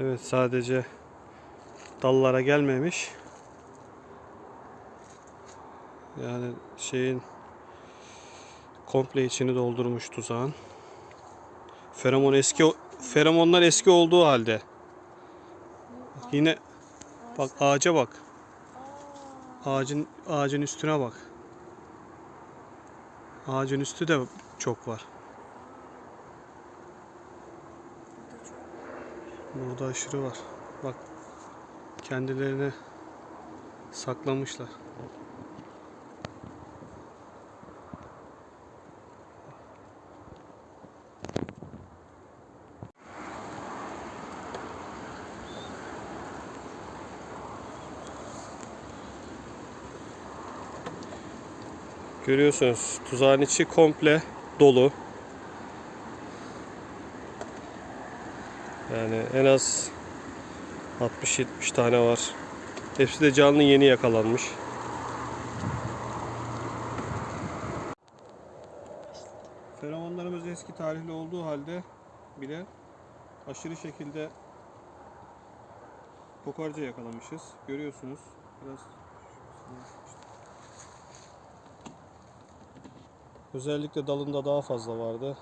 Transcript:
Evet sadece dallara gelmemiş. Yani şeyin komple içini doldurmuş tuzağın. Feromon eski feromonlar eski olduğu halde. Bak yine bak ağaca bak. Ağacın ağacın üstüne bak. Ağacın üstü de çok var. Burada aşırı var. Bak kendilerini saklamışlar. Görüyorsunuz tuzağın içi komple dolu. Yani en az 60-70 tane var. Hepsi de canlı yeni yakalanmış. Feromonlarımız eski tarihli olduğu halde bile aşırı şekilde kokarca yakalamışız. Görüyorsunuz. Biraz Özellikle dalında daha fazla vardı.